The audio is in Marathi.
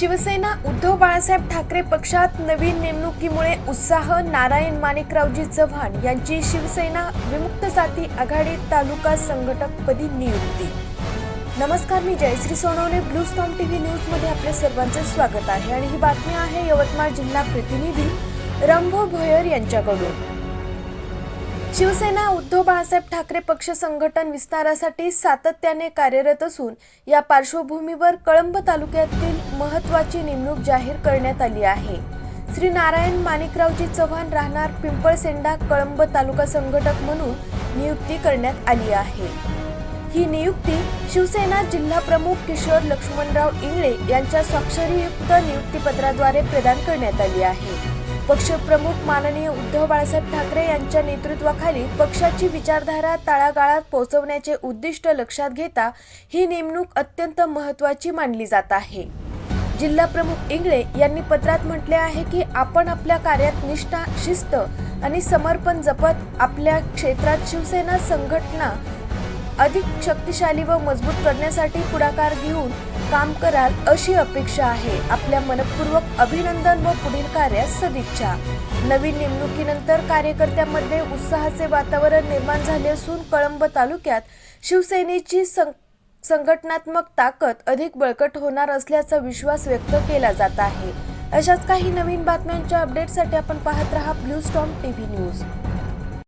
शिवसेना उद्धव बाळासाहेब ठाकरे पक्षात नवीन नेमणुकीमुळे उत्साह नारायण माणिकरावजी चव्हाण यांची शिवसेना विमुक्त जाती आघाडी तालुका संघटकपदी नियुक्ती. नमस्कार मी Jayashree Sonawane blue storm TV न्यूजमध्ये आपल्या सर्वांचे स्वागत आहे. आणि ही बातमी आहे यवतमाळ जिल्हा प्रतिनिधी रंभो भोयर यांच्याकडून. शिवसेना उद्धव बाळासाहेब ठाकरे पक्ष संघटन विस्तारासाठी सातत्याने कार्यरत असून या पार्श्वभूमीवर कळंब तालुक्यातील महत्त्वाची नेमणूक जाहीर करण्यात आली आहे. श्री नारायण माणिकरावजी चव्हाण राहणार पिंपळसेंडा कळंब तालुका संघटक म्हणून नियुक्ती करण्यात आली आहे. ही नियुक्ती शिवसेना जिल्हा प्रमुख किशोर लक्ष्मणराव इंगळे यांच्या स्वाक्षरीयुक्त नियुक्तीपत्राद्वारे प्रदान करण्यात आली आहे. पक्षप्रमुख माननीय उद्धव बाळासाहेब ठाकरे यांच्या नेतृत्वाखाली पक्षाची विचारधारा तळागाळात पोहोचवण्याचे उद्दिष्ट लक्षात घेता ही नेमणूक अत्यंत महत्त्वाची मानली जात आहे. जिल्हा प्रमुख इंगळे यांनी पत्रात म्हटले आहे की आपण आपल्या कार्यात निष्ठा शिस्त आणि समर्पण जपत आपल्या क्षेत्रात शिवसेना संघटना अधिक शक्तिशाली व मजबूत करण्यासाठी पुढाकार घेऊन काम कराल अशी अपेक्षा आहे. आपल्या मनपूर्वक अभिनंदन व पुढील कार्यास सदिच्छा. नवीन नेमणुकीनंतर कार्यकर्त्यांमध्ये उत्साहाचे वातावरण निर्माण झाले असून कळंब तालुक्यात शिवसेनेची सं संघटनात्मक ताकद अधिक बळकट होणार असल्याचा विश्वास व्यक्त केला जात आहे. अशाच काही नवीन बातम्यांच्या अपडेटसाठी आपण पाहत रहा ब्लू स्टॉम टीव्ही न्यूज.